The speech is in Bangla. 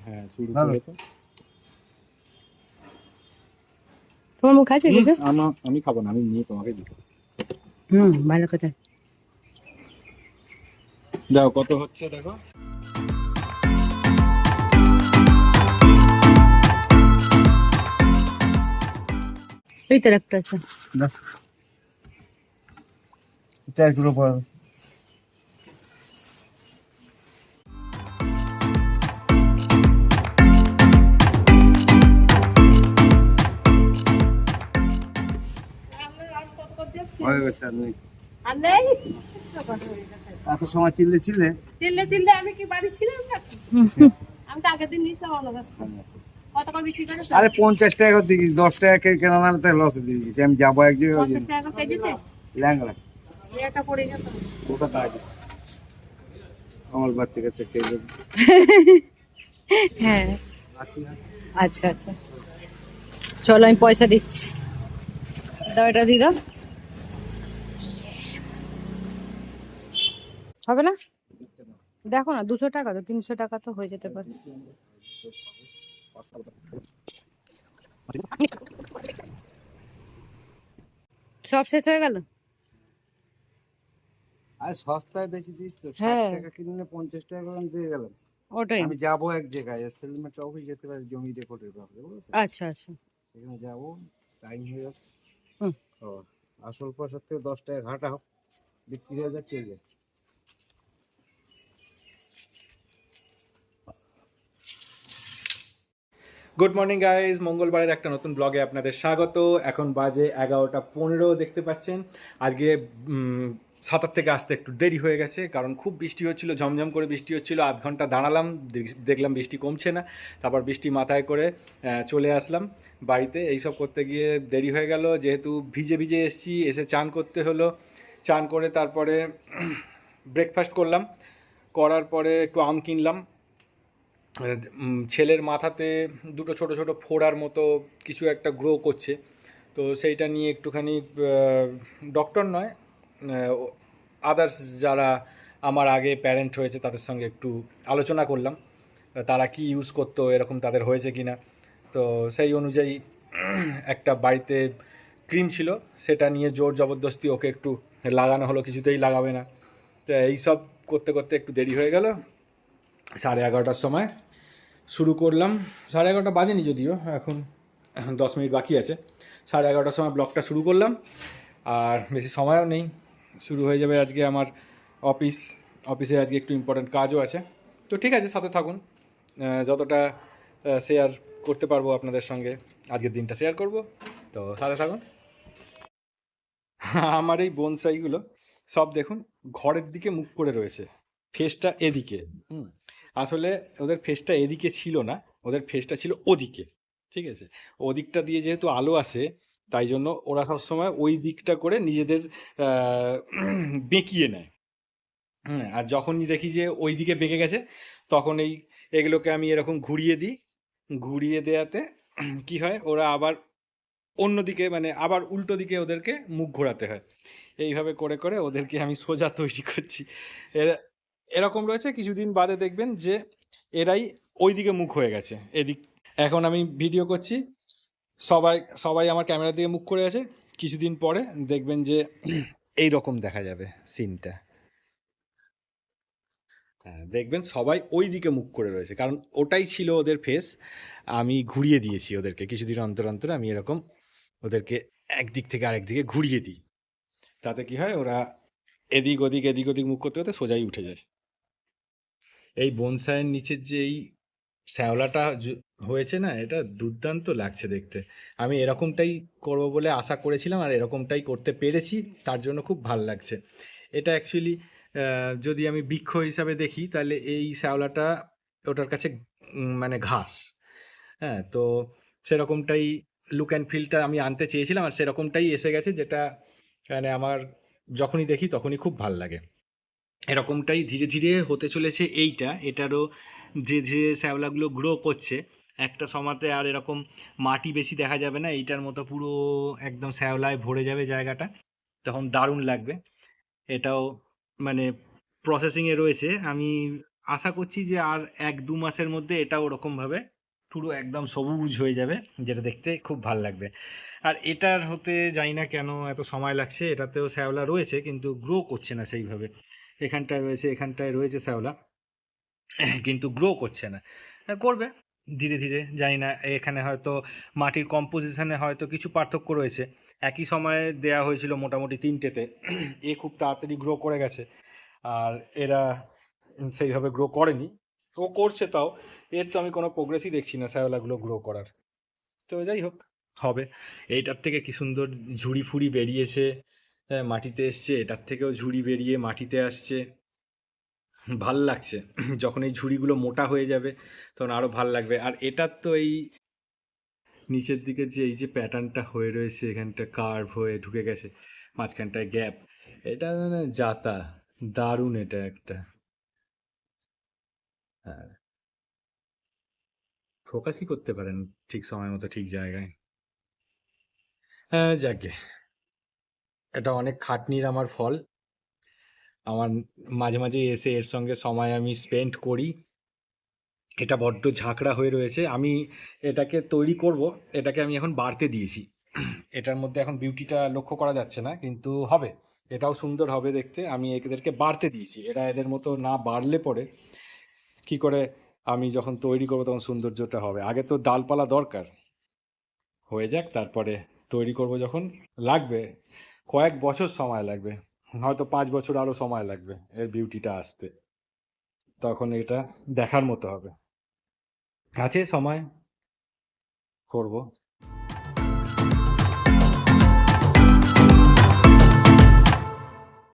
হ্যাঁ শুরু ভালো। তো। তোমার মুখ আছে কিছু? আমি খাব না আমি নিয়ে তোমাকে দিতে হুম ভালো কথা। দেখো কত হচ্ছে দেখো? এই তো একটা আছে। না এটা একটু বড় হয়ে গেছে আর নেই। আর নেই? এত সময় চিল্লে চিল্লে? চিল্লে চিল্লে আমি কি বাড়ি ছিলাম নাকি? আমি তো আগের দিন নিয়েছিলাম অন্য আরে পঞ্চাশ টাকা করে দিয়েছি দশ টাকা কে কেনা তাই লস দিয়ে দিয়েছি আমি যাব এক জায়গায় ল্যাংড়া। এটা পড়ে গেল ওটা কাজ আমার বাচ্চা কাচ্চা খেয়ে যাবে হ্যাঁ। আচ্ছা আচ্ছা। চলো আমি পয়সা দিচ্ছি। দাও এটা দিয়ে হবে না? দেখো না দুশো টাকা তো তিনশো টাকা তো হয়ে যেতে পারে। সব শেষ হয়ে গেল? আর সস্তায় বেশি দিস তো ষাট হ্যাঁ। টাকা কিনলে পঞ্চাশ টাকা করে দিয়ে গেলাম। ওটাই। আমি যাব এক জায়গায় সেলমেন্ট অফিস যেতে পারি জমি রেকর্ডের ব্যাপারে আচ্ছা আচ্ছা। সেখানে যাব টাইম হয়ে যাচ্ছে। আসল পয়সার থেকে দশ টাকা ঘাটা হোক বিক্রি হয়ে যাচ্ছে এই যে। গুড মর্নিং গাইজ মঙ্গলবারের একটা নতুন ব্লগে আপনাদের স্বাগত। এখন বাজে এগারোটা পনেরো দেখতে পাচ্ছেন। আজকে সাতার থেকে আসতে একটু দেরি হয়ে গেছে, কারণ খুব বৃষ্টি হচ্ছিল, ঝমঝম করে বৃষ্টি হচ্ছিল। আধ ঘণ্টা দাঁড়ালাম দেখলাম বৃষ্টি কমছে না। তারপর বৃষ্টি মাথায় করে চলে আসলাম বাড়িতে। এইসব করতে গিয়ে দেরি হয়ে গেল। যেহেতু ভিজে ভিজে এসছি, এসে চান করতে হলো। চান করে তারপরে ব্রেকফাস্ট করলাম। করার পরে একটু আম কিনলাম। ছেলের মাথাতে দুটো ছোট ছোট ফোড়ার মতো কিছু একটা গ্রো করছে। তো সেইটা নিয়ে একটুখানি ডক্টর নয় আদার্স যারা আমার আগে প্যারেন্ট হয়েছে তাদের সঙ্গে একটু আলোচনা করলাম তারা কি ইউজ করতো, এরকম তাদের হয়েছে কি না তো সেই অনুযায়ী, একটা বাড়িতে ক্রিম ছিল, সেটা নিয়ে জোর জবরদস্তি ওকে একটু লাগানো হলো, কিছুতেই লাগাবে না। তো এইসব করতে করতে একটু দেরি হয়ে গেল। সাড়ে এগারোটার সময় শুরু করলাম। সাড়ে এগারোটা বাজেনি যদিও, এখন দশ মিনিট বাকি আছে। সাড়ে এগারোটার সময় ব্লগটা শুরু করলাম। আর বেশি সময়ও নেই, শুরু হয়ে যাবে আজকে আমার অফিস। অফিসে আজকে একটু ইম্পর্ট্যান্ট কাজও আছে। তো ঠিক আছে, সাথে থাকুন। যতটা শেয়ার করতে পারব আপনাদের সঙ্গে, আজকের দিনটা শেয়ার করব। তো সাথে থাকুন। আমার এই বনসাইগুলো সব দেখুন, ঘরের দিকে মুখ করে রয়েছে। ফেসটা এদিকে। হুম। আসলে ওদের ফেসটা এদিকে ছিল না, ওদের ফেসটা ছিল ওদিকে, ঠিক আছে? ওদিকটা দিয়ে যেহেতু আলো আসে, তাই জন্য ওরা সবসময় ওই দিকটা করে নিজেদের বেঁকিয়ে নেয়। হ্যাঁ আর যখনই দেখি যে ওই দিকে বেঁকে গেছে, তখন এই, এগুলোকে আমি এরকম ঘুরিয়ে দিই। ঘুরিয়ে দেওয়াতে কি হয়, ওরা আবার অন্যদিকে মানে আবার উল্টো দিকে ওদেরকে মুখ ঘোরাতে হয়। এইভাবে করে করে ওদেরকে আমি সোজা তৈরি করছি। এরা এরকম রয়েছে, কিছুদিন বাদে দেখবেন যে এরাই ওই দিকে মুখ হয়ে গেছে, এদিক। এখন আমি ভিডিও করছি, সবাই সবাই আমার ক্যামেরার দিকে মুখ করে আছে, কিছুদিন পরে দেখবেন যে এই রকম দেখা যাবে সিনটা। হ্যাঁ দেখবেন সবাই ওই দিকে মুখ করে রয়েছে, কারণ ওটাই ছিল ওদের ফেস, আমি ঘুরিয়ে দিয়েছি ওদেরকে, কিছুদিন অন্তর অন্তর আমি এরকম ওদেরকে একদিক থেকে আরেক দিকে ঘুরিয়ে দিই। তাতে কি হয়, ওরা এদিক ওদিক এদিক ওদিক মুখ করতে করতে সোজাই উঠে যায়। এই বনসাইয়ের নিচের যে এই শ্যাওলাটা হয়েছে না, এটা দুর্দান্ত লাগছে দেখতে। আমি এরকমটাই করব বলে আশা করেছিলাম আর এরকমটাই করতে পেরেছি, তার জন্য খুব ভালো লাগছে। এটা অ্যাকচুয়ালি যদি আমি বৃক্ষ হিসাবে দেখি, তাহলে এই শ্যাওলাটা ওটার কাছে মানে ঘাস। হ্যাঁ তো সেরকমটাই লুক অ্যান্ড ফিলটা আমি আনতে চেয়েছিলাম আর সেরকমটাই এসে গেছে, যেটা মানে আমার যখনই দেখি তখনই খুব ভালো লাগে। এরকমটাই ধীরে ধীরে হতে চলেছে এইটা। এটারও ধীরে ধীরে শ্যাওলাগুলো গ্রো করছে। একটা সমাতে আর এরকম মাটি বেশি দেখা যাবে না, এইটার মতো পুরো একদম শ্যাওলায় ভরে যাবে জায়গাটা। তখন দারুণ লাগবে। এটাও মানে প্রসেসিংয়ে রয়েছে। আমি আশা করছি যে আর এক দু মাসের মধ্যে এটা ওরকমভাবে পুরো একদম সবুজ হয়ে যাবে, যেটা দেখতে খুব ভালো লাগবে। আর এটার হতে জানি না কেন এত সময় লাগছে, এটাতেও শ্যাওলা রয়েছে, কিন্তু গ্রো করছে না সেইভাবে। এখানটায় রয়েছে এখানটায় রয়েছে শ্যাওলা। কিন্তু গ্রো করছে না। করবে, ধীরে ধীরে, জানি না, এখানে হয়তো মাটির কম্পোজিশনে হয়তো কিছু পার্থক্য রয়েছে। একই সময়ে দেয়া হয়েছিল মোটামুটি তিনটেতে। এ খুব তাড়াতাড়ি গ্রো করে গেছে। আর এরা সেইভাবে গ্রো করেনি। ও করছে তাও। এর তো আমি কোনো প্রোগ্রেসই দেখছি না শ্যাওলাগুলো গ্রো করার। তো যাই হোক, হবে। এইটার থেকে কি সুন্দর ঝুড়ি ফুড়ি বেরিয়েছে। হ্যাঁ, মাটিতে এসছে এটার থেকেও ঝুড়ি বেরিয়ে মাটিতে আসছে। ভালো লাগছে। যখন এই ঝুড়িগুলো মোটা হয়ে যাবে তখন আরও ভালো লাগবে। আর এটার তো এই নিচের দিকে যে এই যে প্যাটার্নটা হয়ে রয়েছে এখানটা কার্ভ হয়ে ঢুকে গেছে মাঝখানটায় গ্যাপ এটা মানে যাতা দারুণ এটা একটা। হ্যাঁ ফোকাসই করতে পারেন ঠিক সময় মতো ঠিক জায়গায়। হ্যাঁ যাকে এটা অনেক খাটনির আমার ফল। আমার মাঝে মাঝে এসে এর সঙ্গে সময় আমি স্পেন্ড করি। এটা বড্ড ঝাঁকড়া হয়ে রয়েছে। আমি এটাকে তৈরি করব, এটাকে আমি এখন বাড়তে দিয়েছি। এটার মধ্যে এখন বিউটিটা লক্ষ্য করা যাচ্ছে না, কিন্তু হবে। এটাও সুন্দর হবে দেখতে। আমি এদেরকে বাড়তে দিয়েছি। এরা এদের মতো না বাড়লে পরে কি করে আমি যখন তৈরি করব তখন সৌন্দর্যটা হবে। আগে তো ডালপালা দরকার। হয়ে যাক, তারপরে তৈরি করব যখন লাগবে। কয়েক বছর সময় লাগবে। হয়তো পাঁচ বছর আরও সময় লাগবে এর বিউটিটা আসতে। তখন এটা দেখার মতো হবে। আছে সময়। করব।